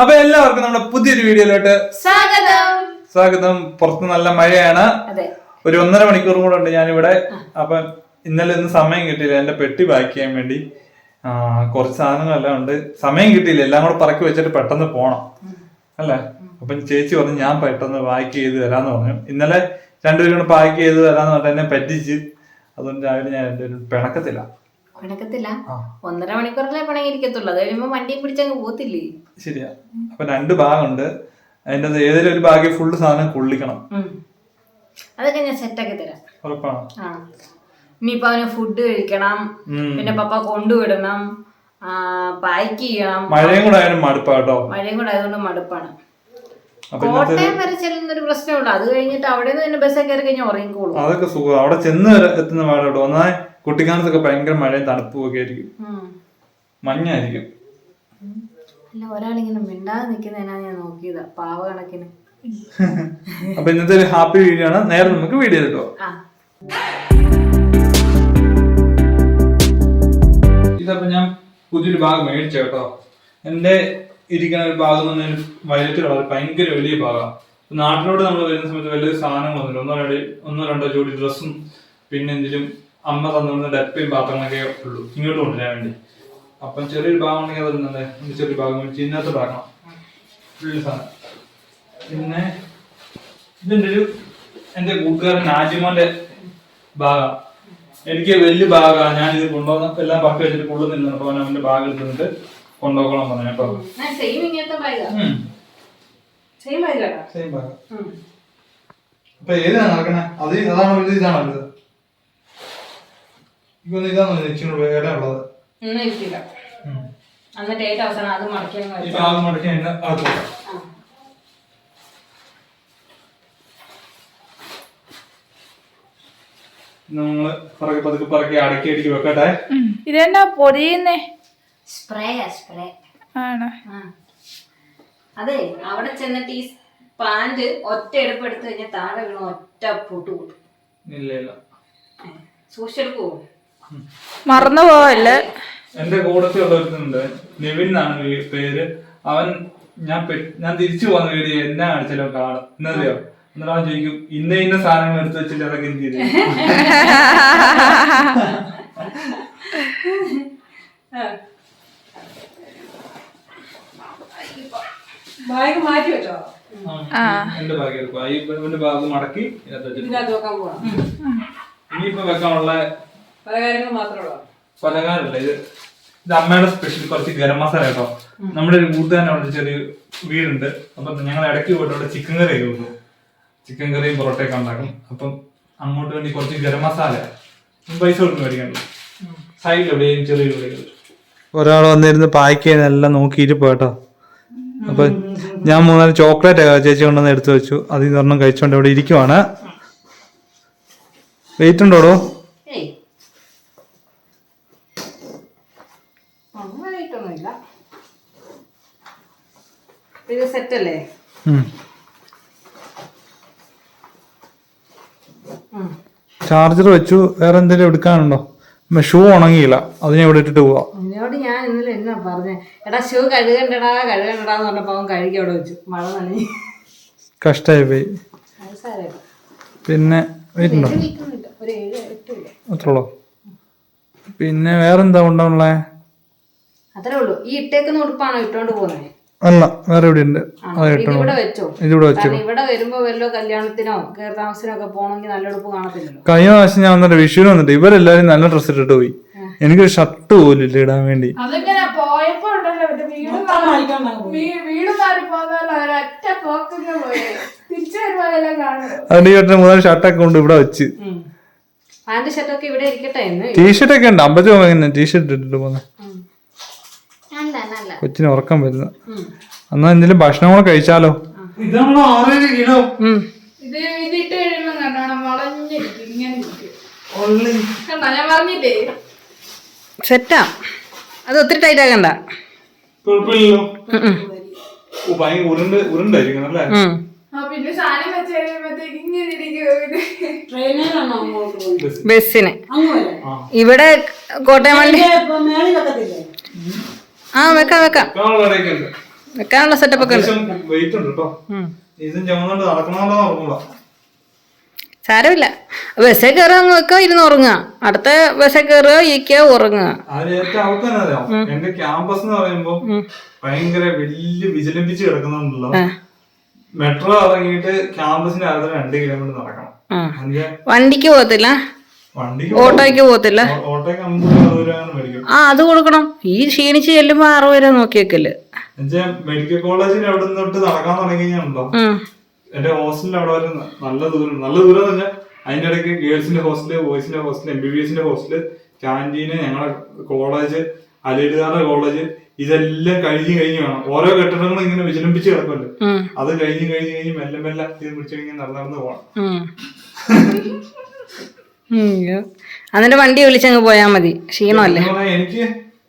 അപ്പൊ എല്ലാവർക്കും നമ്മുടെ പുതിയൊരു വീഡിയോയിലോട്ട് സ്വാഗതം. സ്വാഗതം. പുറത്ത് നല്ല മഴയാണ്. ഒരു ഒന്നര മണിക്കൂർ കൂടെ ഉണ്ട് ഞാനിവിടെ. അപ്പൊ ഇന്നലെ ഇന്ന് സമയം കിട്ടിയില്ല. എന്റെ പെട്ടി പാക്ക് ചെയ്യാൻ വേണ്ടി. കുറച്ച് സാധനങ്ങളെല്ലാം ഉണ്ട്. സമയം കിട്ടിയില്ല. എല്ലാം കൂടെ പറക്കി വെച്ചിട്ട് പെട്ടെന്ന് പോണം. അല്ലേ? അപ്പൊ ചേച്ചി പറഞ്ഞു ഞാൻ പെട്ടെന്ന് പാക്ക് ചെയ്ത് തരാന്ന് പറഞ്ഞു. ഇന്നലെ രണ്ടുപേരും കൂടെ പാക്ക് ചെയ്ത് തരാന്ന് പറഞ്ഞിട്ട് എന്നെ പറ്റിച്ച്. അതുകൊണ്ട് രാവിലെ ഞാൻ രണ്ടുപേരും പിണക്കത്തില്ല പിണക്കത്തില്ല. ഒന്നര മണിക്കൂറല്ലേ പിണങ്ങിയിരിക്കത്തുള്ളൂ അത് കഴിയുമ്പോ വണ്ടി പിടിച്ചങ്ങ് പോത്തില്ലേ ശരിയാ. അപ്പൊ രണ്ട് ഭാഗമുണ്ട്. അതിന്റെ അത് ഏതെങ്കിലും ഒരു ഭാഗ്യം ഫുള്ള് സാധനം കൊള്ളിക്കണം. അതൊക്കെ ഞാൻ സെറ്റാക്കി തരാം. ഉറപ്പാണ്. ഇനിയിപ്പോ അവന് ഫുഡ് കഴിക്കണം. പിന്നെ പപ്പ കൊണ്ടുവിടണം. പാക്ക് ചെയ്യണം. മഴയും കൂടെ ആയാലും മടുപ്പാട്ടോ മഴയും കൂടെ ആയതുകൊണ്ട് മടുപ്പാണ്. കോട്ടയം വരെ ചെല്ലുന്നൊരു പ്രശ്നമുള്ളൂ അത് കഴിഞ്ഞിട്ട് അവിടെ നിന്ന് തന്നെ ബസ്സൊക്കെ കയറി കഴിഞ്ഞാൽ ഉറങ്ങിക്കോളൂ. അതൊക്കെ സുഖം അവിടെ ചെന്ന് എത്തുന്ന പാടെ കേട്ടോ. ഒന്നാമത് കുട്ടിക്കാലത്തൊക്കെ ഭയങ്കര മഴയും തണുപ്പും ഒക്കെ ആയിരിക്കും. മഞ്ഞായിരിക്കും. അല്ല ഒരാളിങ്ങനെ മിണ്ടാതെ നിൽക്കുന്നതിനാ ഞാൻ നോക്കിയതാ. പാവ കണക്കിന്. അപ്പൊ ഇന്നത്തെ ഒരു ഹാപ്പി വീഡിയോ ആണ്. നേരെ നമുക്ക് വീഡിയോ കിട്ടോ ഇതപ്പോ ഇതപ്പൊ ഞാൻ പുതിയൊരു ഭാഗം മേടിച്ച കേട്ടോ. എന്റെ ഇരിക്കുന്ന ഒരു ഭാഗം എന്ന് പറഞ്ഞാൽ വയലറ്റ് കളർ ഭയങ്കര വലിയ ഭാഗമാണ് നാട്ടിലോട്ട് നമ്മൾ വരുന്ന സമയത്ത് വലിയ സാധനങ്ങളൊന്നുമില്ല. ഒന്നോ രണ്ടോ ഒന്നോ രണ്ടോ ജോഡി ഡ്രസ്സും പിന്നെ എന്തെങ്കിലും അമ്മ തന്നിരുന്ന ഡപ്പയും പാത്രങ്ങളൊക്കെ ഉള്ളൂ. ഇങ്ങോട്ട് കൊണ്ടുവരാൻ വേണ്ടി. അപ്പം ചെറിയൊരു ഭാഗം ഉണ്ടെങ്കിൽ അത് ഇടുന്നുണ്ട് ചെറിയൊരു ഭാഗം മേടിച്ച് ഇതിനകത്ത് ഇടാക്കണം വലിയ സാധനം. പിന്നെ ഇതിന്റെ ഒരു എന്റെ കൂട്ടുകാരൻ നാജിമോന്റെ ഭാഗം. എനിക്ക് വലിയ ഭാഗമാണ്. ഞാൻ ഇത് കൊണ്ടുപോകുന്ന എല്ലാം പക്ക വെച്ചിട്ട് കൊള്ളുന്നില്ല അപ്പൊ അവൻ അവന്റെ ബാഗ് എടുത്തിട്ട് കൊണ്ടുപോകണം പറഞ്ഞു ഞാൻ സെയിം സെയിം ബാഗ് അപ്പൊ ഏതാണ് നടക്കണേ? അത് അതാണോ ഇത് ഇതാണോ ഇത് ഇപ്പൊ ഇതാണ് ഇച്ചിരി വേറെ ഉള്ളത്. ഒന്നും ഇരിക്കില്ല. ഉം. എന്നിട്ട് ഏറ്റവും അവസാനം അത് മടക്കിയാൽ ഈ ബാഗ് മടക്കി അതിന്റെ അകത്ത് വെക്കാം. നമ്മൾ പറക്കി പതുക്കെ പറക്കി അടക്കി അടക്കി വെക്കട്ടെ. ഇതെന്നാ പൊരിയുന്നേ സ്പ്രേ സ്പ്രേ. ആണ്? അതെ അവിടെ ചെന്നിട്ട് ഈ പാന്റ് ഒറ്റ എടുപ്പ് എടുത്തു കഴിഞ്ഞാൽ താഴെ വീണ ഒറ്റ പൊട്ടു കൂട്ടും ഇല്ല ഇല്ല. സൂക്ഷിച്ചെടുക്കുവോ? മറന്നു പോവല്ലേ എന്റെ കൂടത്തിൽ ഉള്ളവരുന്നുണ്ട് നിവിൻ എന്നാണ് ഈ പേര്. അവൻ ഞാൻ ഞാൻ തിരിച്ചു പോകുന്ന വീഡിയോ എന്നെ അടിച്ചല്ലോ കാണും. എന്നറിയോ എന്നിട്ട് അവൻ ചോദിക്കും ഇന്ന ഇന്ന സാധനങ്ങൾ എടുത്തു വെച്ചില്ല അതൊക്കെ എന്ത് ചെയ്തു? ബാഗ് മാറ്റി വെച്ചോ? എന്റെ ബാഗ് എടുക്കുക ഈ ഇവന്റെ ബാഗ് മടക്കി ഇതിനകത്ത് വെച്ചിട്ട് ഇനിയിപ്പോ വെക്കാനുള്ള മാത്രമേ ഇത് ഇത് അമ്മയുടെ സ്പെഷ്യൽ കുറച്ച് ഗരം മസാല കേട്ടോ. നമ്മുടെ ഒരു കൂട്ടുകാരൻ അവിടെ ചെറിയ വീടുണ്ട്. അപ്പൊ ഞങ്ങൾ ഇടയ്ക്ക് പോയിട്ട് അവിടെ ചിക്കൻ കറി വെക്കും. ചിക്കൻ കറിയും പൊറോട്ടയൊക്കെ ഉണ്ടാക്കും. അപ്പം അങ്ങോട്ട് വേണ്ടി കുറച്ച് ഗരം മസാല. പൈസ കൊടുത്ത് മേടിക്കണ്ട സൈഡിൽ എവിടെയും ചെറിയ ഒരാൾ വന്നിരുന്ന് പാക്ക് ചെയ്യാനെല്ലാം നോക്കിയിട്ട് പോട്ടോ അപ്പൊ ഞാൻ മൂന്നാൽ ചോക്ലേറ്റ് ചേച്ചി കൊണ്ടുവന്ന് എടുത്തു വെച്ചു. അതിൽ നിന്ന് ഒരെണ്ണം കഴിച്ചോണ്ട് ഇവിടെ ഇരിക്കുവാണ്. വെയിറ്റ് ഉണ്ടോടോ ഇത് സെറ്റ് അല്ലേ ഉം. ചാർജർ വെച്ചു വേറെ എന്തെങ്കിലും എടുക്കാനുണ്ടോ? ഷൂ ഉണങ്ങിയില്ല. അതിനെ ഇവിടെ ഇട്ടിട്ട് പോവാ. എന്നോട് ഞാൻ ഇന്നലെ എന്നാ പറഞ്ഞേ? എടാ ഷൂ കഴുകണ്ടടാ കഴുകണ്ടടാന്ന് പറഞ്ഞപ്പോ അവൻ കഴുകി അവിടെ വെച്ചു. മഴ നനഞ്ഞു. കഷ്ടായി പോയി പിന്നെ അത്രോ പിന്നെ വേറെന്താ ഉണ്ടാവുള്ളേ അത്രേ ഉള്ളൂ. ഈ ഇട്ടേക്കുന്ന ഉടുപ്പാണോ ഇട്ടോണ്ട് പോകുന്നത് അല്ല വേറെ ഇവിടെ ഉണ്ട് അത് ഇത് ഇവിടെ വെച്ചോ. ഇതിവിടെ വെച്ചു. ഇവിടെ വരുമ്പോ വല്ലോ കല്യാണത്തിനോ കയറി താമസത്തിനോ ഒക്കെ പോകണമെങ്കിൽ നല്ല ഉടുപ്പ് കാണത്തില്ലല്ലോ. കഴിഞ്ഞ പ്രാവശ്യം ഞാൻ വന്നിട്ട് വിഷുവിന് വന്നിട്ട് ഇവരെല്ലാരും നല്ല ഡ്രസ്സ് ഇട്ടിട്ട് പോയി. എനിക്കൊരു ഷർട്ട് പോലും ഇല്ല ഇടാൻ വേണ്ടി. അതുകൊണ്ട് ഈ വട്ടം മൂന്നാൽ ഷർട്ടൊക്കെ ഉണ്ട് ഇവിടെ വെച്ച്. പാന്റ് ഷർട്ടൊക്കെ ഇവിടെ ഇരിക്കട്ടെ എന്ന് ടീഷർട്ട് ഒക്കെ ഉണ്ട്. അമ്പത് രൂപ എങ്ങനെ ടീഷർട്ട് ഇട്ടിട്ട് പോകുന്നത് കൊച്ചിന് ഉറക്കം വരുന്ന. എന്നാ എന്തെങ്കിലും ഭക്ഷണം കൂടെ കഴിച്ചാലോ? ഇതാണോ ആറര കിലോ? ഇത് ഇതിട്ട് കഴിയുമ്പോ കണ്ടോണം വളഞ്ഞിരിക്കും ഇങ്ങനെ ഇരിക്കും. കണ്ടോ? ഞാൻ പറഞ്ഞില്ലേ? സെറ്റാ. അത് ഒത്തിരി ടൈറ്റ് ആകണ്ട ബസ്സിന്. ഇവിടെ കോട്ടയം വണ്ടി ആ വെക്കാം വെക്കാം. വെക്കാനുള്ള സെറ്റപ്പ് ഒക്കെ സാരമില്ല. ബസ്സേ കയറുക അങ്ങ് വെക്കുക ഇരുന്ന് ഉറങ്ങുക. അടുത്ത ബസ്സേ കയറുക ഇരിക്കുക ഉറങ്ങുക. എന്റെ ക്യാമ്പസ് എന്ന് പറയുമ്പോ ഭയങ്കര വലിയ വിചലിപ്പിച്ച് കിടക്കുന്നുണ്ടല്ലോ. മെട്രോ ഇറങ്ങിയിട്ട് ക്യാമ്പസിന്റെ അകത്ത് രണ്ട് കിലോമീറ്റർ നടക്കണം. വണ്ടിക്ക് പോകത്തില്ല. ഓട്ടോയ്ക്ക് പോകത്തില്ല. ആ അത് കൊടുക്കണം. ഈ ക്ഷീണിച്ച് ചെല്ലുമ്പോ അറുപത് രൂപ നോക്കി വെക്കൽ മെഡിക്കൽ കോളേജിൽ അവിടെ നിന്ന് തൊട്ട് നടക്കാൻ തുടങ്ങി കഴിഞ്ഞാണല്ലോ ഉം. എന്റെ ഹോസ്റ്റലിൽ അവിടെ വരെ നല്ല ദൂരം നല്ല ദൂരം എന്ന് വെച്ചാൽ അതിന്റെ ഇടയ്ക്ക് ഗേൾസിന്റെ ഹോസ്റ്റൽ ബോയ്സിന്റെ ഹോസ്റ്റൽ എം ബി ബി എസിന്റെ ഹോസ്റ്റൽ ക്യാന്റീന് ഞങ്ങളുടെ കോളേജ് അലിഡുകാരുടെ കോളേജ് ഇതെല്ലാം കഴിഞ്ഞ് കഴിഞ്ഞ് വേണം. ഓരോ കെട്ടിടങ്ങളും ഇങ്ങനെ വിചലിപ്പിച്ച് കിടക്കുമല്ലോ അത് കഴിഞ്ഞ് കഴിഞ്ഞ് കഴിഞ്ഞ് മെല്ലെ മെല്ലെ ഇത് പിടിച്ചു കഴിഞ്ഞാൽ നടന്ന് നടന്ന് പോകണം. എന്നിട്ട് വണ്ടി വിളിച്ചങ്ങ് പോയാ മതി. ക്ഷീണമല്ലേ? എനിക്ക്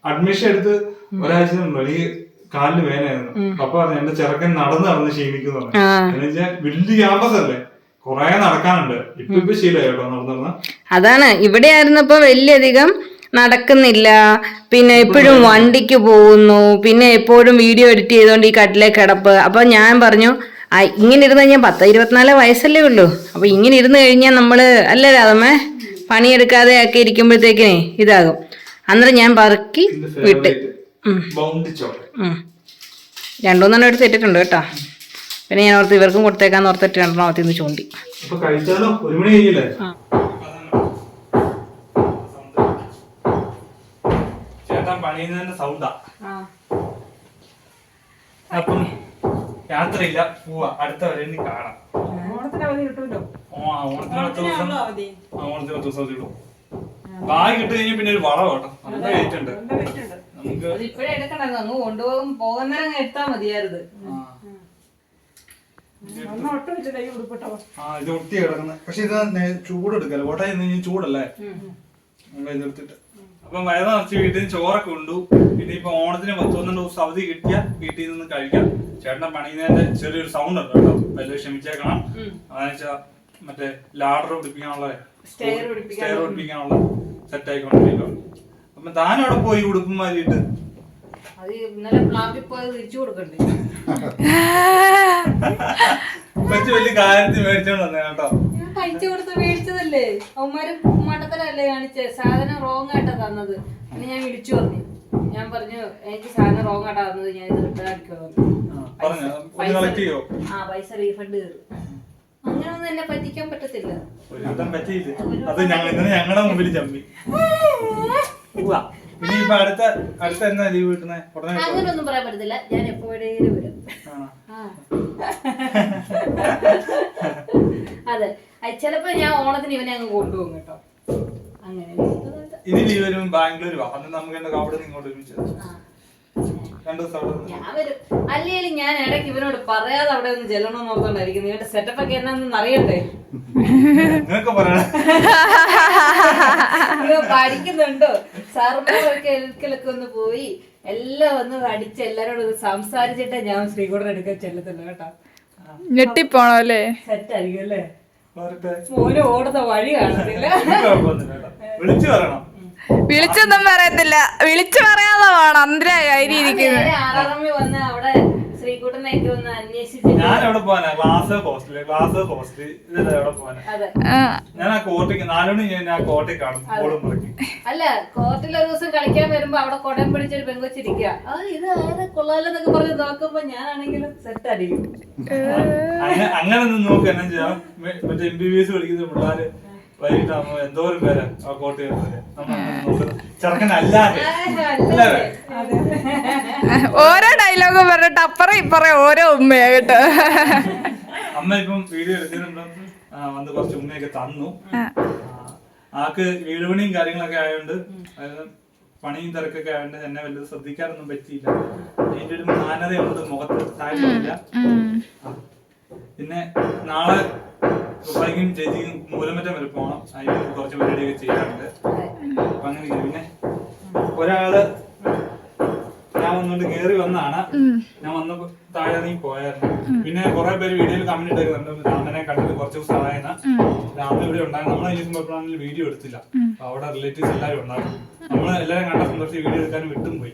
അഡ്മിഷൻ എടുത്ത് ഒരാഴ്ച എനിക്ക് കാലിന് വേനായിരുന്നു അപ്പൊ പറഞ്ഞു എന്റെ ചെറുക്കൻ നടന്ന് നടന്ന് ക്ഷീണിക്കുന്നു വലിയ ക്യാമ്പസ് അല്ലേ കൊറേ നടക്കാനുണ്ട്. ഇപ്പൊ ഇപ്പൊ ശീലമായി കേട്ടോ നടന്ന് അതാണ്. ഇവിടെ ആയിരുന്നപ്പോ വലിയധികം നടക്കുന്നില്ല. പിന്നെ എപ്പോഴും വണ്ടിക്ക് പോകുന്നു. പിന്നെ എപ്പോഴും വീഡിയോ എഡിറ്റ് ചെയ്തുകൊണ്ട് ഈ കട്ടിലെ കിടപ്പ്. അപ്പൊ ഞാൻ പറഞ്ഞു "ആ, ഇങ്ങനെ ഇരുന്ന് കഴിഞ്ഞാൽ പത്ത് ഇരുപത്തിനാല് വയസ്സല്ലേ ഉള്ളൂ. അപ്പൊ ഇങ്ങനെ ഇരുന്ന് കഴിഞ്ഞാൽ നമ്മൾ അല്ലേ രാധമ്മേ? പണിയെടുക്കാതെ ഒക്കെ ഇരിക്കുമ്പോഴത്തേക്കിനെ ഇതാകും. അന്നേരം ഞാൻ പറക്കി വിട്ട്. രണ്ടുമൂന്നെണ്ണം എടുത്ത് ഇട്ടിട്ടുണ്ട് കേട്ടോ. പിന്നെ ഞാൻ ഓർത്ത് ഇവർക്കും കൊടുത്തേക്കാന്ന് ഓർത്തിട്ട് രണ്ടെണ്ണം അകത്ത് നിന്ന് ചൂണ്ടി. ചേട്ടാ പണിയുന്നതിന്റെ സൗണ്ടാ അപ്പം യാത്രയില്ല പോവാ. അടുത്ത വരെ ഇനി കാണാം. ഓണത്തിന് അവധി കിട്ടുമല്ലോ? ഓ, ആ, ഓണത്തിന് പത്ത് ദിവസം. ആ, ഓണത്തിന് പത്ത് ദിവസം അവധി ഉള്ളൂ. ബാഗ് ഇട്ട് കഴിഞ്ഞാൽ പിന്നെ ഒരു വള കേട്ടോ. നല്ല വെയിറ്റ് ഉണ്ട്. നമുക്ക് അത് ഇപ്പഴേ എടുക്കണ്ടത് അങ്ങ് കൊണ്ടുപോകും പോകുന്നേരം എടുത്താൽ മതിയായിരുന്നു. ആ, ഒന്ന് ഒട്ടും വെച്ചിട്ട് ഈ ഉടുപ്പിട്ടോ ആ ഇത് ഒട്ടി കിടക്കുന്നത് പക്ഷെ ഇത് ചൂടെടുക്കല്ലേ? കോട്ടയം ചൂടല്ലേ? ഇതെടുത്തിട്ട്. അപ്പം വയറ് നിറച്ച് വീട്ടിൽ നിന്ന് ചോറൊക്കെ ഉണ്ടു. പിന്നെ ഇപ്പൊ ഓണത്തിന് പത്ത് പന്ത്രണ്ട് ദിവസം അവധി കിട്ടിയ വീട്ടിൽ നിന്ന് കഴിക്കാം. ചേട്ടന്റെ പണിയുന്നതിന്റെ ചെറിയൊരു സൗണ്ട് ഉണ്ട് കേട്ടോ. വലിയ ക്ഷമിച്ചേക്കണം. അതെന്ന് വെച്ചാ മറ്റേ ലാഡർ പിടിപ്പിക്കാനുള്ള. സ്റ്റെയർ പിടിപ്പിക്കാനുള്ള സെറ്റ് ആയിക്കൊണ്ടിരിക്കും അപ്പൊ താൻ അവിടെ പോയി ഉടുപ്പും മാറിയിട്ട് അത് ഇന്നലെ തിരിച്ചു കൊടുക്കണ്ടേ? വലിയ കാര്യത്തിൽ മേടിച്ചോണ്ട് വന്നേ കേട്ടോ. പൈസ കൊടുത്ത് മേടിച്ചതല്ലേ? അവന്മാര് മട്ടത്തരല്ലേ കാണിച്ചേ? സാധനം റോങ് ആയിട്ടാ തന്നത്. പിന്നെ ഞാൻ വിളിച്ചു പറഞ്ഞു. ഞാൻ പറഞ്ഞു എനിക്ക് സാധനം റോങ് ആയിട്ടാ തന്നത്. ഞാൻ ഇത് റിട്ടേൺ അടിക്കുമെന്ന് ആ, പൈസ റീഫണ്ട് കയറും അങ്ങനെ ഒന്നും എന്നെ പറ്റിക്കാൻ പറ്റത്തില്ല. അത് ഞങ്ങളുടെ മുമ്പിൽ ചമ്മി. പോവാ ഇനി ഇപ്പൊ അടുത്ത അടുത്ത എന്നാ ലീവ് കിട്ടുന്നേ? ഉടനെ കിട്ടുമോ? അങ്ങനെ ഒന്നും പറയാൻ പറ്റത്തില്ല. ഞാൻ എപ്പോഴേലും വരും. അതെ. ചിലപ്പോ ഞാൻ ഓണത്തിന് ഇവനെ അങ്ങ് കൊണ്ടുപോകും കേട്ടോ. അങ്ങനെ. ഇനി ലീവ് വരുമ്പോൾ ബാംഗ്ലൂർ വാ. അന്ന് നമുക്ക് എന്താ അവിടെ ഇങ്ങോട്ട് ഒരുമിച്ച് ഞാൻ വരും. അല്ലേലും ഞാൻ ഇടയ്ക്ക് ഇവനോട് പറയാതെ അവിടെ ഒന്ന് ജലണം നോക്കണ്ടായിരിക്കും നിങ്ങളുടെ സെറ്റപ്പ് ഒക്കെ എന്നാന്ന് അറിയണ്ടേ? പഠിക്കുന്നുണ്ടോ? സർവൊക്കെ എൽക്കിലൊക്കെ ഒന്ന് പോയി. എല്ലാം ഒന്ന് അടിച്ച് എല്ലാരോടും ഒന്ന് സംസാരിച്ചിട്ടേ ഞാൻ ശ്രീകൂടൻ എടുക്കാൻ ചെല്ലത്തില്ല കേട്ടോ. ഞെട്ടിപ്പോണോ അല്ലേ സെറ്റ് ആയിരിക്കും അല്ലേ വരട്ടെ. മോന് ഓടുന്ന വഴി കാണത്തില്ല. വിളിച്ചു പറയണം. വിളിച്ചൊന്നും പറയത്തില്ല. വിളിച്ചു പറയാതെ വേണം അന്തരായി ഇരിക്കുന്നത് നേരെ ആറാറമ്മി വന്ന് അവിടെ ശ്രീകുട്ടനെയൊക്കെ ഒന്ന് അന്വേഷിച്ചിട്ട് ഞാൻ എവിടെ പോവാനാ? Class hostel class hostel. ഇതെല്ലാം എവിടെ പോവാനാ? അതെ. ഞാൻ ആ കോട്ടയ്ക്ക് നാലുമണി ഞാൻ ആ കാണും അല്ല കോർട്ടിൽ ഒരു ദിവസം കളിക്കാൻ വരുമ്പോ അവിടെ കൊടം പിടിച്ചൊരു പെങ്കൊച്ചിരിക്കുക ഇത് ആരെ? കൊള്ളാലെന്നൊക്കെ പറഞ്ഞ് നോക്കുമ്പോ ഞാനാണെങ്കിലും സെറ്റ് അടിക്കും. അങ്ങനെ അങ്ങനെ ഒന്ന് നോക്ക് എന്നാ ചെയ്യാം? മറ്റേ എം ബി ബി എസ് പഠിക്കുന്ന പിള്ളേര്. വൈകിട്ടാകുമ്പോ എന്തോരം പേരാ ആ കോട്ടയം ചെറുക്കനല്ലാതെ. അല്ലാതെ ഓരോ ഡയലോഗ് പറഞ്ഞിട്ട് അപ്പറ ഇപ്പറേ ഓരോ ഉമ്മയാ കേട്ടോ. അമ്മ ഇപ്പം വീഡിയോ എടുക്കുന്നുണ്ടോ വന്ന് കുറച്ച് ഉമ്മയൊക്കെ തന്നു. ആക്ക് വീട് കാര്യങ്ങളൊക്കെ ആയതുകൊണ്ട് അതായത് പണിയും തിരക്കൊക്കെ ആയതുകൊണ്ട് എന്നെ വലുത് ശ്രദ്ധിക്കാനൊന്നും പറ്റിയില്ല. അതിന്റെ ഒരു മാനതയുണ്ട് മുഖത്ത് താല്പര്യമില്ല പിന്നെ നാളെ ദുബായിക്കും ചേച്ചിക്കും മൂലമറ്റം വരെ പോകണം. അതിന് കുറച്ച് പരിപാടിയൊക്കെ ചെയ്യാറുണ്ട് അപ്പൊ അങ്ങനെ. പിന്നെ ഒരാൾ ഞാൻ വന്നുകൊണ്ട് കേറി വന്നാണ് ഞാൻ വന്ന താഴെ നീ പോയായിരുന്നു. പിന്നെ കുറെ പേര് വീഡിയോയിൽ കമന്റ് ഇട്ടേക്കുന്നുണ്ട് രാമനെ കണ്ടിട്ട് കുറച്ച് ദിവസം ആയെന്ന. രാമൻ ഇവിടെ ഉണ്ടായിരുന്നു. നമ്മളെ ഇരിക്കുമ്പോഴാണെങ്കിൽ വീഡിയോ എടുത്തില്ല. അപ്പൊ അവിടെ റിലേറ്റീവ്സ് എല്ലാവരും ഉണ്ടായിരുന്നു. നമ്മൾ എല്ലാരും കണ്ട സന്തോഷം വീഡിയോ എടുക്കാനും വിട്ടും പോയി.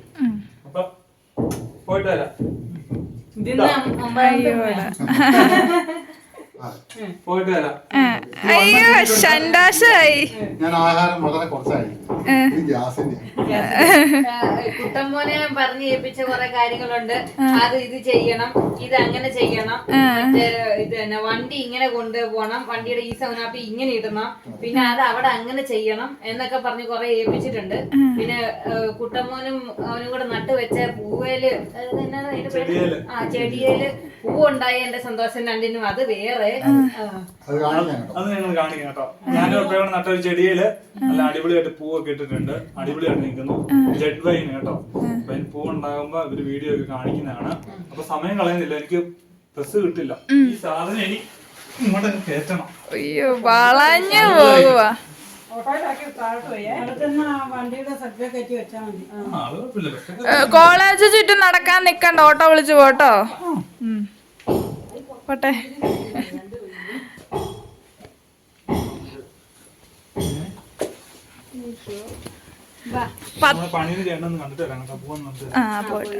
അപ്പൊ പോയിട്ട് വരാം. പോയിട്ട് വരാം. അയ്യോ ഷണ്ടാസായി ഞാൻ ആഹാരം വളരെ കുറച്ചായി ഇത് ഗ്യാസിന്റെ കുട്ടമ്മോനെ പറഞ്ഞു ഏൽപ്പിച്ച കുറെ കാര്യങ്ങളുണ്ട്. അത് ഇത് ചെയ്യണം ഇത് അങ്ങനെ ചെയ്യണം. ഇത് തന്നെ വണ്ടി ഇങ്ങനെ കൊണ്ടുപോകണം വണ്ടിയുടെ ഈ സൗനാപ്പി ഇങ്ങനെ ഇടണം. പിന്നെ അത് അവിടെ അങ്ങനെ ചെയ്യണം എന്നൊക്കെ പറഞ്ഞ് കുറെ ഏൽപ്പിച്ചിട്ടുണ്ട്. പിന്നെ കുട്ടമ്മോനും അവനും കൂടെ നട്ടു വെച്ച പൂവേൽ? ആ ചെടിയേൽ പൂവുണ്ടായ എന്റെ സന്തോഷം രണ്ടിനും. അത് വേറെ. അത് ഞങ്ങൾ കാണിക്കാം കേട്ടോ. ഞാൻ ഇപ്പോൾ നട്ട ഒരു ചെടിയിൽ. നല്ല അടിപൊളിയായിട്ട് പൂവൊക്കെ ഇട്ടിട്ടുണ്ട്. അടിപൊളിയായിട്ട് നിൽക്കുന്നു. ജെഡ് വൈൻ കേട്ടോ. അപ്പൊ അതിന് പൂ ഉണ്ടാകുമ്പോ ഇവർ വീഡിയോ ഒക്കെ കാണിക്കുന്നതാണ്. അപ്പൊ സമയം കളയുന്നില്ല. എനിക്ക് ബസ് കിട്ടില്ല. ഈ സാധനം എനിക്ക് ഇങ്ങോട്ട് കയറ്റണം. അയ്യോ വളഞ്ഞു പോകുവാ കോളേജ് ചുറ്റും നടക്കാൻ നിക്കണ്ട. ഓട്ടോ വിളിച്ചു പോട്ടോ. പോട്ടെ നമ്മളെ പണിയിൽ ചെയ്യണമെന്ന് കണ്ടിട്ട് വരാം കേട്ടോ പോവാൻ കണ്ടിട്ട് ആ പോട്ടെ.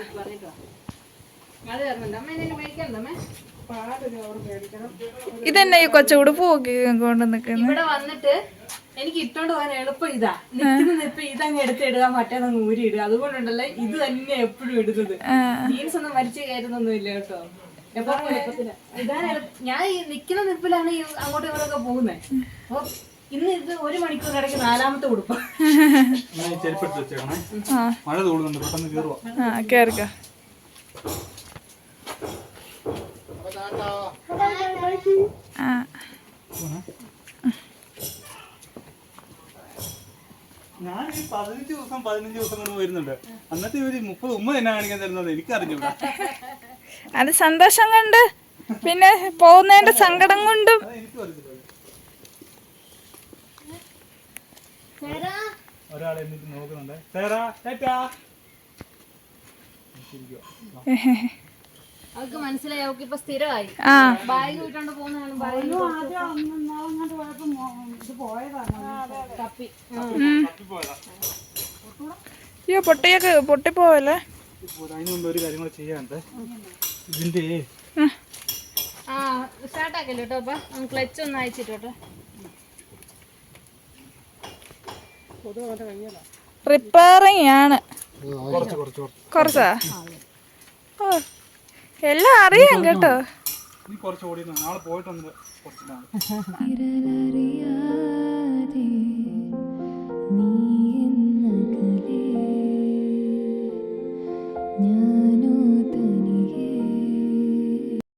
ഇതെന്നെ ഈ കൊച്ചുകൂട് പോക്കി കൊണ്ട് നിക്കുന്നു? ഇവിടെ വന്നിട്ട് എനിക്ക് ഇട്ടോണ്ട് പോകാൻ എളുപ്പം ഇതാ. നിൽക്കുന്ന ഇപ്പൊ ഇതങ്ങ് എടുത്തിടുക മറ്റേതങ്ങ് ഊരി ഇടുക അതുകൊണ്ടുണ്ടല്ലേ ഇത് തന്നെ എപ്പോഴും ഇടുന്നത്. ജീൻസ് ഒന്നും മരിച്ചു കയറുന്നൊന്നും ഇല്ല കേട്ടോ. എപ്പോഴും എളുപ്പത്തിൽ. ഇതാണ് ഞാൻ ഈ നിക്കുന്ന നിപ്പിലാണ് ഈ അങ്ങോട്ടും ഇങ്ങോട്ടൊക്കെ പോകുന്നത് അപ്പൊ ഇന്ന് ഇത് ഒരു മണിക്കൂർ ഇടയ്ക്ക് നാലാമത്തെ ഉടുപ്പ്. ഞാൻ ഈ ചെരുപ്പെടുത്ത് വെച്ചേക്കണേ. ആ. മഴ തോടുന്നുണ്ട് പെട്ടെന്ന് ആ കേറിക്കോ. ആ. ഞാൻ ഈ പതിനഞ്ച് ദിവസം പതിനഞ്ച് ദിവസം കൊണ്ട് വരുന്നുണ്ട്. അന്നത്തെ ഇവർ മുപ്പത് ഉമ്മ എന്നാ കാണിക്കാൻ തരുന്നത് എനിക്കറിഞ്ഞൂടാ. അത് സന്തോഷം കണ്ട് പിന്നെ പോകുന്നതിന്റെ സങ്കടം കൊണ്ടും. എനിക്കും ഒരാളെ എന്നിട്ട് നോക്കുന്നുണ്ട്. തേരാ ടാറ്റാ അവർക്ക് മനസ്സിലായി ഇപ്പൊ സ്ഥിരമായി. ആ. ബാഗ് വിട്ടോണ്ട് പോകുന്നതാണ് ബാഗ്. ഇത് പോയതാണ്? തപ്പി. അയ്യോ പൊട്ടിയൊക്കെ പൊട്ടിപ്പോവല്ലേ ഒരു കാര്യം കൂടെ ചെയ്യാനുണ്ട്. ഇതിന്റെ ആ സ്റ്റാർട്ട് ആക്കല്ലോ കേട്ടോ അപ്പൊ? ക്ലച്ച് ഒന്ന് അയച്ചിട്ട് കേട്ടോ റിപ്പയറിങ് ആണ് കുറച്ച് ഓ എല്ലാം അറിയാം കേട്ടോ. നീ കുറച്ചിട്ടാണ്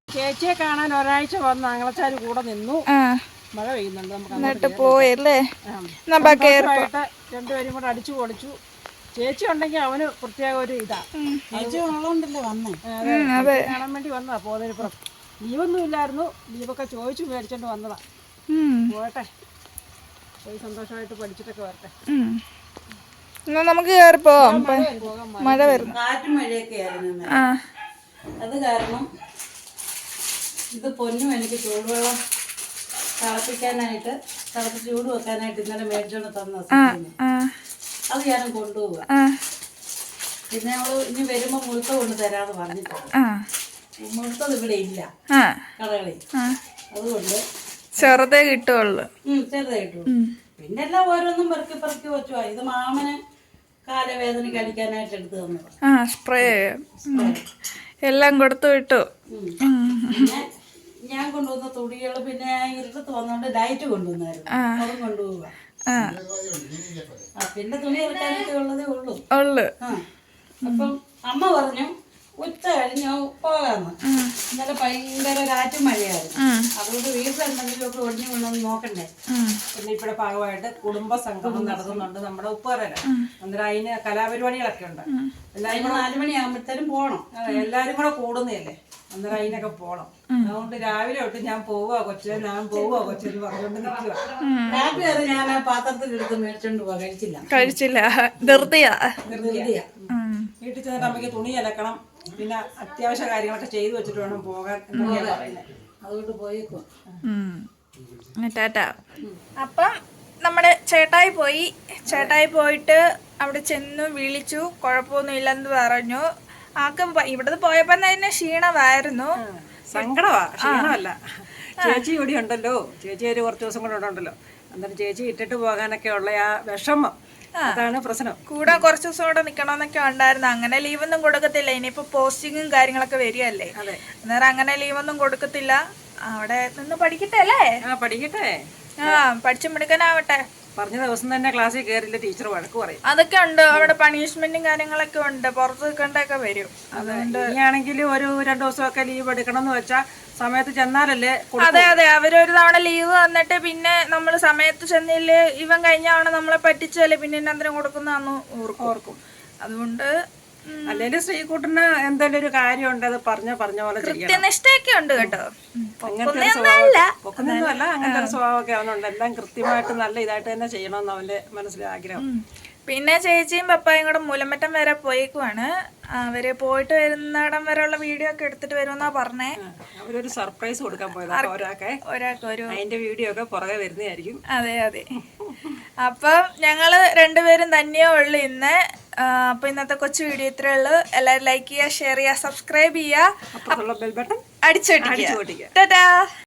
ചേച്ചിയെ കാണാൻ ഒരാഴ്ച വന്ന് അങ്ങളച്ചാര് കൂടെ നിന്നു. ആ. മഴ പെയ്യുന്നുണ്ട് നമുക്ക് എന്നിട്ട് പോയല്ലേ കേറിപ്പോ സന്തോഷമായിട്ട് രണ്ടുപേരും കൂടെ അടിച്ചു പൊളിച്ചു. ചേച്ചി ഉണ്ടെങ്കിൽ അവന് പ്രത്യേക ഒരു ഇതാ. ചേച്ചി ഉള്ളതുകൊണ്ടല്ലേ വന്നേ? അതെ. കാണാൻ വേണ്ടി വന്നതാ പോകുന്നതിനിപ്പുറം ലീവൊന്നും ഇല്ലായിരുന്നു. ലീവൊക്കെ ചോദിച്ചു മേടിച്ചോണ്ട് വന്നതാ. പോട്ടെ പോയി സന്തോഷമായിട്ട് പഠിച്ചിട്ടൊക്കെ വരട്ടെ. എന്നാ നമുക്ക് കേറിപ്പോവാം മഴ വരുന്നു കാറ്റും മഴയൊക്കെ ആയിരുന്നു. അത് കാരണം ഇത് പൊന്നും എനിക്ക് ചൂടുവെള്ളം തിളപ്പിക്കാനായിട്ട് തിളപ്പിച്ച് ചൂട് വെക്കാനായിട്ട് ഇന്നലെ മേടിച്ചോണ്ട് തന്ന അത് ഞാനും കൊണ്ടുപോവുക പിന്നെ അവൾ ഇനി വരുമ്പോ മുഴുത്ത കൊണ്ട് തരാന്ന് പറഞ്ഞിട്ടുണ്ട് മുഴുത്തത് ഇവിടെ ഇല്ല. കടകളിൽ. അതുകൊണ്ട് ചെറുതേ കിട്ടുള്ളൂ ചെറുതേ കിട്ടുള്ളൂ പിന്നെ എല്ലാം ഓരോന്നും പെറുക്കി പെറുക്കി വെച്ചു ഇത് മാമന് കാലവേദന കഴിക്കാനായിട്ട് എടുത്തു തന്നത്. ആ സ്പ്രേ. എല്ലാം കൊടുത്തു വിട്ടു. പിന്നെ ഞാൻ കൊണ്ടുവന്ന തുണികൾ പിന്നെ ഇരുട്ടത്ത് വന്നോണ്ട് ലൈറ്റ് കൊണ്ടുവന്നായിരുന്നു. അതും കൊണ്ടുപോവുക. പിന്നെ തുണി ഇറക്കാനൊക്കെ ഉള്ളതേ ഉള്ളൂ. അപ്പം അമ്മ പറഞ്ഞു ഉച്ച കഴിഞ്ഞ് പോകാന്ന് ഇന്നലെ ഭയങ്കര കാറ്റും മഴയായിരുന്നു. അതുകൊണ്ട് വീട്ടിൽ എന്തെങ്കിലുമൊക്കെ ഒടിഞ്ഞു കൊണ്ടൊന്ന് നോക്കണ്ടേ? പിന്നെ ഇവിടെ ഭാഗമായിട്ട് കുടുംബ സംഗമം നടത്തുന്നുണ്ട് നമ്മുടെ ഉപ്പുവരല അന്നേരം അതിന് കലാപരിപാടികളൊക്കെ ഉണ്ട്. എല്ലാവരും അതിന് നാലുമണിയാകുമ്പോഴത്തേനും പോണം. അതെ, എല്ലാരും കൂടെ കൂടുന്നതല്ലേ? അന്നേരം അതിനൊക്കെ പോണം. അതുകൊണ്ട് രാവിലെ തൊട്ട് ഞാൻ പോവാ കൊച്ചെ ഞാൻ പോവാ കൊച്ചെന്ന് പറഞ്ഞോണ്ട് നിൽക്കുക രാത്രി അത് ഞാൻ ആ പാത്രത്തിൽ എടുത്ത് മേടിച്ചോണ്ട് പോവാ കഴിച്ചില്ല. കഴിച്ചില്ല. ധൃതിയാ. വീട്ടിൽ ചെന്നിട്ട് അമ്മയ്ക്ക് തുണി അലക്കണം പിന്നെ അത്യാവശ്യ കാര്യങ്ങളൊക്കെ ചെയ്തു വെച്ചിട്ട് വേണം പോകാൻ എന്നൊക്കെയാണ് പറയുന്നത് അതുകൊണ്ട് പോയേക്കും. ടാറ്റ. അപ്പം നമ്മുടെ ചേട്ടായി പോയി. ചേട്ടായി പോയിട്ട് അവിടെ ചെന്നു വിളിച്ചു. കുഴപ്പമൊന്നും ഇല്ലെന്ന് പറഞ്ഞു ആക്കും ഇവിടുന്ന് പോയപ്പോ തന്നെ ക്ഷീണമായിരുന്നു. സങ്കടമാ ക്ഷീണമല്ല. ചേച്ചി ഇവിടെ ഉണ്ടല്ലോ. ചേച്ചി ഒരു കുറച്ച് ദിവസം കൂടെ ഇവിടെ ഉണ്ടല്ലോ. അന്നേരം ചേച്ചി ഇട്ടിട്ട് പോകാനൊക്കെ ഉള്ള ആ വിഷമം. അതാണ് പ്രശ്നം. കൂടെ കുറച്ച് ദിവസം കൂടെ നിക്കണമെന്നൊക്കെ ഉണ്ടായിരുന്നു. അങ്ങനെ ലീവൊന്നും കൊടുക്കത്തില്ല. ഇനിയിപ്പോ പോസ്റ്റിങ്ങും കാര്യങ്ങളൊക്കെ വരികയല്ലേ? അന്നേരം അങ്ങനെ ലീവൊന്നും കൊടുക്കത്തില്ല. അവിടെ നിന്ന് പഠിക്കട്ടെ അല്ലേ? ആ പഠിക്കട്ടെ. ആ പഠിച്ചു മിടുക്കനാവട്ടെ. പറഞ്ഞ ദിവസം തന്നെ ക്ലാസ്സിൽ കയറില്ല ടീച്ചർ വഴക്ക് പറയും. അതൊക്കെ ഉണ്ട്. അവിടെ പണിഷ്മെന്റും കാര്യങ്ങളൊക്കെ ഉണ്ട്. പുറത്ത് നിൽക്കേണ്ടൊക്കെ വരും. അതുകൊണ്ട് ഇനിയാണെങ്കിൽ ഒരു രണ്ടു ദിവസമൊക്കെ ലീവ് എടുക്കണം എന്ന് വെച്ചാൽ സമയത്ത് ചെന്നാലല്ലേ. അതെ അതെ. അവരൊരു തവണ ലീവ് തന്നിട്ട് പിന്നെ നമ്മൾ സമയത്ത് ചെന്നില്ലേ ഇവൻ കഴിഞ്ഞ തവണ നമ്മളെ പറ്റിച്ചല്ലേ പിന്നെ എന്തിനും കൊടുക്കുന്നതാന്ന് ഓർക്കും. ഓർക്കും. അതുകൊണ്ട് അല്ലെങ്കിൽ ശ്രീകുട്ടന് എന്തെങ്കിലും ഒരു കാര്യമുണ്ട് അത് പറഞ്ഞ പറഞ്ഞ പോലെ കൃത്യനിഷ്ഠയൊക്കെ ഉണ്ട് കേട്ടോ. അങ്ങനത്തെ സ്വഭാവം അല്ല അങ്ങനത്തെ ഒരു സ്വഭാവമൊക്കെ അവനുണ്ട്. എല്ലാം കൃത്യമായിട്ട് നല്ല ഇതായിട്ട് തന്നെ ചെയ്യണമെന്ന് അവന്റെ മനസ്സിൽ ആഗ്രഹം. പിന്നെ ചേച്ചിയും പപ്പായും കൂടെ മൂലമറ്റം വരെ പോയേക്കുവാണ്. അവർ പോയിട്ട് വരുന്നിടം ഉള്ള വീഡിയോ ഒക്കെ എടുത്തിട്ട് വരുമെന്നാ പറഞ്ഞേ. അവരൊരു സർപ്രൈസ് കൊടുക്കാൻ പോയത് ഒരാൾക്ക്. ഒരാൾക്ക് ഒരു അതിന്റെ വീഡിയോ ഒക്കെ പുറകെ വരുന്നതായിരിക്കും. അതെ അതെ. അപ്പം ഞങ്ങൾ രണ്ടുപേരും തന്നെയേ ഉള്ളു ഇന്ന്. ആ, അപ്പൊ ഇന്നത്തെ കൊച്ചു വീഡിയോ ഇത്രേ ഉള്ളൂ. എല്ലാവരും ലൈക്ക് ചെയ്യുക ഷെയർ ചെയ്യുക സബ്സ്ക്രൈബ് ചെയ്യുക. അപ്പുറത്തുള്ള